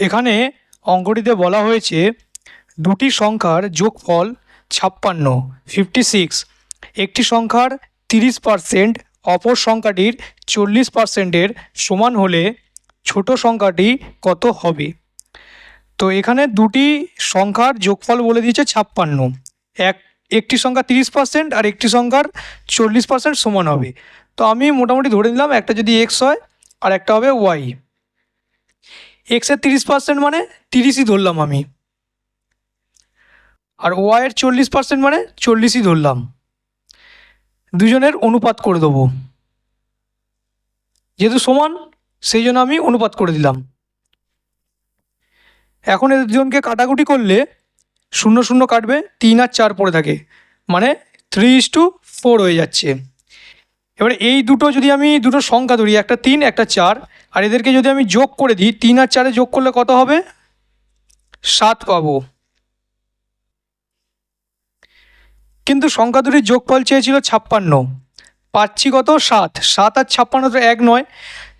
এখানে অঙ্কটিতে বলা হয়েছে দুটি সংখ্যার যোগফল ছাপ্পান্ন ফিফটি সিক্স একটি সংখ্যার তিরিশ পার্সেন্ট অপর সংখ্যাটির চল্লিশ পার্সেন্টের সমান হলে ছোট সংখ্যাটি কত হবে? তো এখানে দুটি সংখ্যার যোগফল বলে দিয়েছে ছাপ্পান্ন। এক, একটি সংখ্যা তিরিশ পার্সেন্ট আর একটি সংখ্যার চল্লিশ পার্সেন্ট সমান হবে। তো আমি মোটামুটি ধরে নিলাম, একটা যদি এক্স হয় আর একটা হবে ওয়াই এক্সের তিরিশ পার্সেন্ট মানে তিরিশই ধরলাম আমি। আর ওয়াইয়ের চল্লিশ পার্সেন্ট মানে চল্লিশই ধরলাম। দুজনের অনুপাত করে দেবো। যেহেতু সমান, সেই জন্য আমি অনুপাত করে দিলাম। এখন এদের দুজনকে কাটাকুটি করলে শূন্য শূন্য কাটবে, তিন আর চার পড়ে থাকে। মানে থ্রি ইস টু ফোর হয়ে যাচ্ছে। এবারে এই দুটো যদি আমি দুটো সংখ্যা ধরি, একটা তিন, একটা চার, আর এদেরকে যদি আমি যোগ করে দিই, তিন আর চারে যোগ করলে কত হবে? সাত পাবো। কিন্তু সংখ্যা দুটির যোগফল চেয়েছিল ছাপ্পান্ন। পাচ্ছি কত? সাত। সাত আর ছাপ্পান্ন তো এক নয়।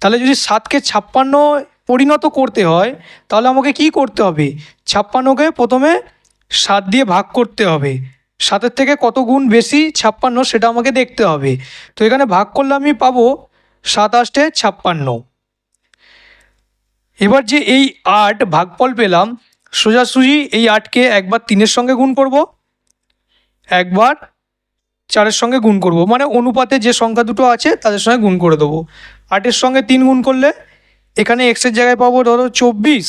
তাহলে যদি সাতকে ছাপ্পান্ন পরিণত করতে হয়, তাহলে আমাকে কি করতে হবে? ছাপ্পান্নকে প্রথমে সাত দিয়ে ভাগ করতে হবে। সাতের থেকে কত গুণ বেশি ছাপ্পান্ন সেটা আমাকে দেখতে হবে। তো এখানে ভাগ করলে আমি পাবো সাত আষ্টে ছাপ্পান্ন। এবার যে এই আট ভাগফল পেলাম, সোজাসুজি এই আটকে একবার তিনের সঙ্গে গুণ করব, একবার চারের সঙ্গে গুণ করব মানে অনুপাতে যে সংখ্যা দুটো আছে তাদের সঙ্গে গুণ করে দেবো। আটের সঙ্গে তিন গুণ করলে এখানে এক্সের জায়গায় পাবো ধরো চব্বিশ,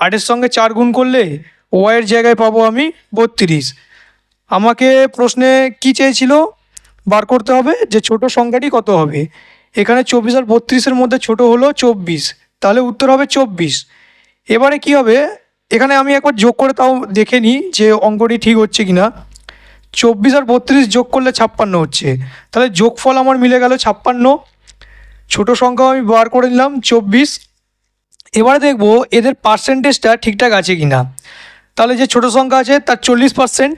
আটের সঙ্গে চার গুণ করলে ওয়াইয়ের জায়গায় পাবো আমি বত্রিশ। আমাকে প্রশ্নে কি চেয়েছিল? বার করতে হবে যে ছোট সংখ্যাটি কত হবে? এখানে চব্বিশ আর বত্রিশের মধ্যে ছোট হলো চব্বিশ, তাহলে উত্তর হবে চব্বিশ। এবারে কি হবে? এখানে আমি একবার যোগ করে তাও দেখে নিই যে অঙ্কটি ঠিক হচ্ছে কি না চব্বিশ আর বত্রিশ যোগ করলে ছাপ্পান্ন হচ্ছে, তাহলে যোগফল আমার মিলে গেল ছাপ্পান্ন। ছোট সংখ্যা আমি বার করে নিলাম চব্বিশ। এবারে দেখব এদের পার্সেন্টেজটা ঠিকঠাক আছে কি না তাহলে যে ছোট সংখ্যা আছে তার চল্লিশ পার্সেন্ট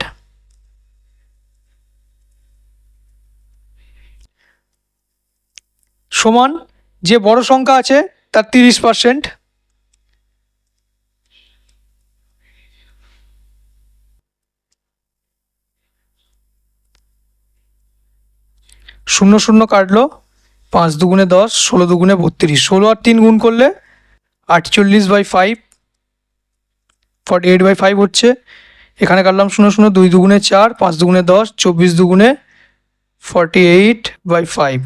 সমান, যে বড় সংখ্যা আছে তার তিরিশ পার্সেন্ট শূন্য শূন্য কাটলো, পাঁচ দুগুণে দশ, ষোলো দুগুণে বত্রিশ। ষোলো আর তিন গুণ করলে আটচল্লিশ by five forty eight by five হচ্ছে। এখানে কাটলাম শূন্য শূন্য, দুই দুগুণে চার, পাঁচ দুগুণে দশ, চব্বিশ দুগুণে ফর্টি এইট বাই ফাইভ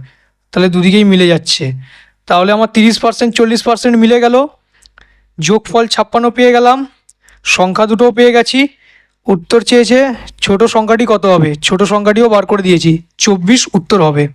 তাহলে দুদিকেই মিলে যাচ্ছে। তাহলে আমার তিরিশ পার্সেন্ট চল্লিশ পার্সেন্ট মিলে গেল। যোগফল ছাপ্পান্ন পেয়ে গেলাম। সংখ্যা দুটোও পেয়ে গেছি। উত্তর চেয়েছে, ছোট সংখ্যাটি কত হবে? ছোট সংখ্যাটিও বার করে দিয়েছি। চব্বিশ উত্তর হবে।